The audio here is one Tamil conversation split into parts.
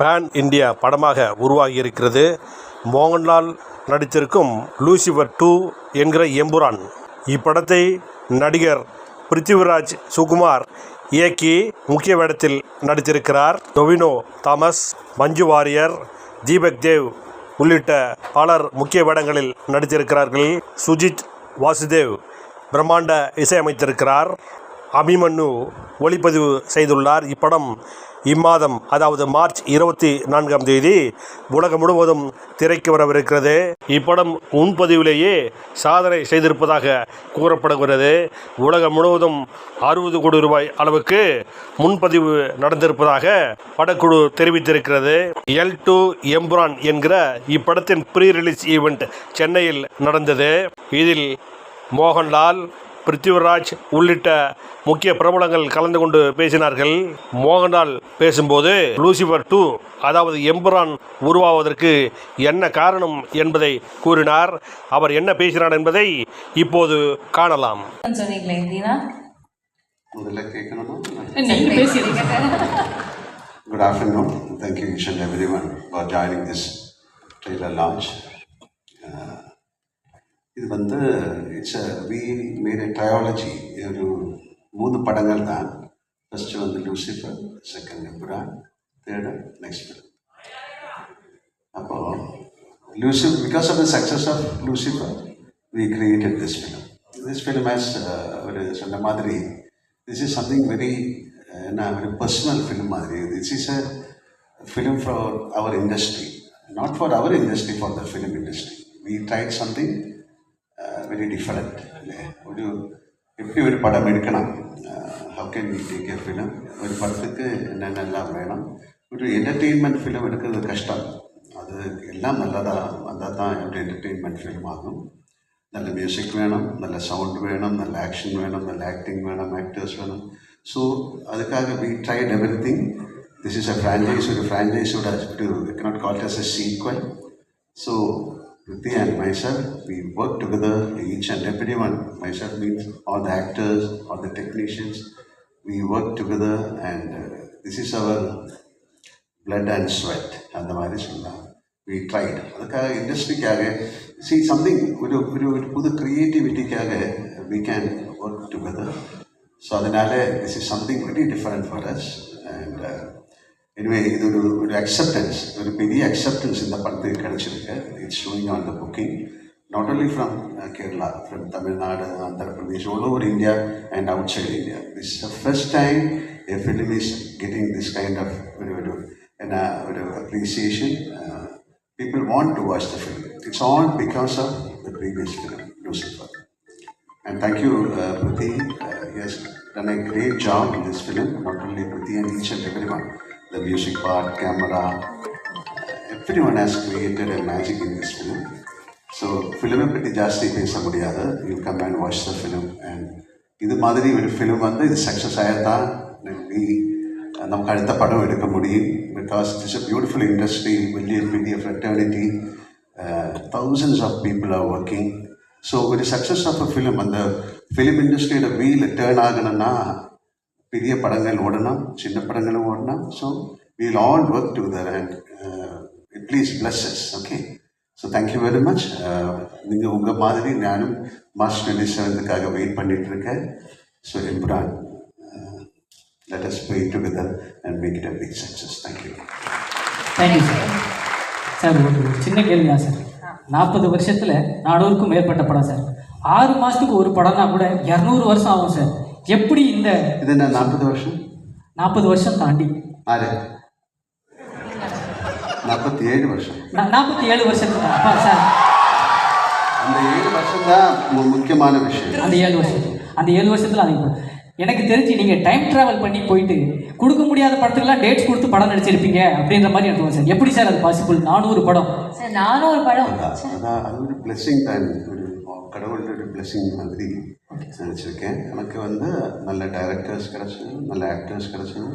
பேன் இந்தியா படமாக உருவாகி இருக்கிறது மோகன்லால் நடித்திருக்கும் லூசிஃபர் டூ என்கிற எம்புரான். இப்படத்தை நடிகர் பிருத்திவிராஜ் சுகுமார் இயக்கி முக்கிய வேடத்தில் நடித்திருக்கிறார். டொவினோ தாமஸ் மஞ்சு வாரியர் தீபக் தேவ் உள்ளிட்ட பலர் முக்கிய வேடங்களில் நடித்திருக்கிறார்கள். சுஜித் வாசுதேவ் பிரம்மாண்ட இசையமைத்திருக்கிறார். அபிமன்யு ஒளிப்பதிவு செய்துள்ளார். இப்படம் இம்மாதம் அதாவது மார்ச் இருபத்தி நான்காம் தேதி உலகம் முழுவதும் திரைக்கு வரவிருக்கிறது. இப்படம் முன்பதிவிலேயே சாதனை செய்திருப்பதாக கூறப்படுகிறது. உலகம் முழுவதும் அறுபது கோடி ரூபாய் அளவுக்கு முன்பதிவு நடந்திருப்பதாக படக்குழு தெரிவித்திருக்கிறது. எல் டு எம்புரான் என்கிற இப்படத்தின் ப்ரீ ரிலீஸ் ஈவெண்ட் சென்னையில் நடந்தது. இதில் மோகன்லால் பிருத்திவிராஜ் உள்ளிட்ட முக்கிய பிரபலங்கள் கலந்து கொண்டு பேசினார்கள். மோகன்லால் பேசும்போது லூசிஃபர் டூ அதாவது எம்புரான் உருவாவதற்கு என்ன காரணம் என்பதை கூறினார். அவர் என்ன பேசினார் என்பதை இப்போது காணலாம். சொன்னீங்களே தீனா? முதல்ல கேட்கணுமா? நீங்க பேசிடுங்க. Good afternoon thank you each and every இது வந்து it's a we made a trilogy ஒரு மூணு படங்கள் தான். ஃபஸ்ட்டு வந்து Lucifer second Empuraan third next film அப்போ லூசிஃப் because of the success of Lucifer we created this film this film as ஒரு சொன்ன மாதிரி திஸ் இஸ் சம்திங் வெரி என்ன ஒரு பர்சனல் ஃபிலிம் மாதிரி. This is a film for our industry not for our industry for the film industry we tried something very different ஒரு எப்படி ஒரு படம் எடுக்கலாம் how can we take a film ஒரு படத்துக்கு என்னென்னலாம் வேணும் ஒரு என்டர்டெயின்மெண்ட் ஃபிலிம் எடுக்கிறது கஷ்டம் அது எல்லாம் நல்லதாக வந்தால் தான் ஒரு என்டர்டெயின்மெண்ட் ஃபிலிம் ஆகும் நல்ல மியூசிக் வேணும் நல்ல சவுண்ட் வேணும் நல்ல ஆக்ஷன் வேணும் நல்ல ஆக்டிங் வேணும் ஆக்டர்ஸ் வேணும் ஸோ அதுக்காக we tried every thing this is a franchise ஒரு ஃப்ரான்ச்சைஸோட ஒரு cannot call as a sequel so Priti and myself, we work together, each and everyone. Myself means all the actors, all the technicians. We work together, and uh, this is our blood and sweat. அந்த மாதிரி சொல்லலாம் வி ட்ரைட் அதுக்காக இண்டஸ்ட்ரிக்காக சி சம்திங் ஒரு ஒரு ஒரு புது க்ரியேட்டிவிட்டிக்காக we can work together so அதனால this is something very different for us and anyway இது ஒரு ஒரு அக்செப்டன்ஸ் ஒரு பெரிய அக்செப்டன்ஸ் இந்த படத்துக்கு கிடைச்சிருக்கு it's showing on the booking not only from Kerala from Tamil Nadu Andhra Pradesh all over India and outside India this the first time a film is getting this kind of ஒரு ஒரு என்ன ஒரு appreciation people want to watch the film it's all because of the previous film Lucifer And thank you, uh, Priti. Uh, he has done a great job in this film. Not only Priti and each and everyone. The music part, camera, everyone has created a magic in this film. So ஃபிலிமை பற்றி ஜாஸ்தி பேச முடியாது. You come and watch the film and இது மாதிரி ஒரு ஃபிலிம் வந்து இது சக்ஸஸ் ஆகிருந்தான் நீ நமக்கு அடுத்த படம் எடுக்க முடியும். Because it's a beautiful industry வெளிய பெரிய fraternity thousands of people are working so ஒரு சக்ஸஸ் ஆஃப் அ ஃபிலிம் அந்த ஃபிலிம் இண்டஸ்ட்ரியோட வீல் டேர்ன் ஆகணும்னா பெரிய படங்கள் ஓடணும் சின்ன படங்களும் ஓடணும். So will all work together and it please pleases okay so thank you very much நீங்கள் உங்கள் மாதிரி நானும் மார்ச் டுவெண்ட்டி செவன்த்துக்காக வெயிட் பண்ணிட்டு இருக்கேன் so Empuraan let us play together and make it a big success thank you thank you sir sir ஒரு சின்ன கேள்வி தான் சார் நாற்பது வருஷத்தில் நானூறுக்கும் மேற்பட்ட படம் சார் ஆறு மாதத்துக்கு ஒரு படம்னா கூட இரநூறு வருஷம் ஆகும் சார் எப்படி இந்த இது என்ன நாற்பது வருஷம்? நாற்பது வருஷம் தாண்டி. ஆறு. நாற்பத்தி ஏழு வருஷம். நாற்பத்தி ஏழு வருஷத்துக்கு அப்பா சார். அந்த ஏழு வருஷம் தான் முக்கியமான விஷயம். அந்த ஏழு வருஷம் அந்த ஏழு வருஷத்தில் அது இப்போ எனக்கு தெரிஞ்சு நீங்கள் டைம் ட்ராவல் பண்ணி போயிட்டு கொடுக்க முடியாத படத்துக்கெல்லாம் டேட்ஸ் கொடுத்து படம் நடிச்சிருப்பீங்க அப்படின்ற மாதிரி எனக்கு சார். எப்படி சார் அது பாசிபிள் நானூறு படம். சார் ஒரு படம். அதான் அது ஒரு பிளெஸ்ஸிங் தான். ஒரு கடவுளோட ஒரு பிளெஸ்ஸிங் மாதிரி. நினச்சிருக்கேன் எனக்கு வந்து நல்ல டைரக்டர்ஸ் கிடச்சது நல்ல ஆக்டர்ஸ் கிடச்சது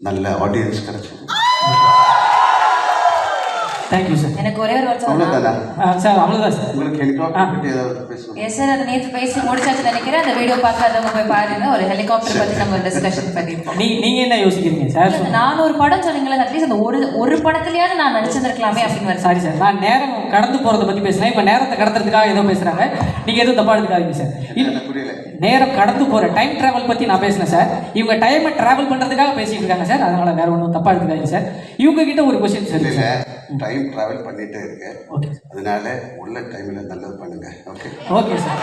நல்ல ஆடியன்ஸ் கிடச்சது தேங்க்யூ சார் எனக்கு ஒரே ஒரு வருஷம் சார் அவ்வளோதான் சார் உங்களுக்கு ஹெலிகாப்டர் பற்றி எஸ் சார் அது நேற்று பேசி முடிச்சாச்சு நினைக்கிறேன். அந்த வீடியோ பார்க்காதவங்க போய் பாருங்க. ஒரு ஹெலிகாப்டர் பத்தி நம்ம டிஸ்கஷன் பண்ணியிருப்போம் நீ நீங்கள் என்ன யோசிக்கிறீங்க சார் நான் ஒரு படம் சொன்னீங்களே அட்லீஸ்ட் அந்த ஒரு ஒரு படத்துலயாவது நான் நடிச்சிருந்திருக்கலாமே அப்படின்னு சாரி சார் நான் நேரம் கடந்து போகிறத பற்றி பேசுகிறேன் இப்போ நேரத்தை கடத்துறதுக்காக ஏதோ பேசுகிறாங்க நீங்கள் எதுவும் தப்பாக எடுத்துக்காதீங்க சார் இல்ல, எனக்கு புரியல. நேரம் கடந்து போகிற டைம் ட்ராவல் பற்றி நான் பேசினேன் சார் இவங்க டைமை ட்ராவல் பண்ணுறதுக்காக பேசிட்டு இருக்காங்க சார் அதனால் வேற ஒன்றும் தப்பாக எடுத்துக்காதீங்க சார் இவங்க கிட்ட ஒரு கொஸ்டின் சார் டைம் ட்ராவல் பண்ணிகிட்டே இருக்கு ஓகே அதனால உள்ள டைமில் நல்லது பண்ணுங்க. Okay okay sir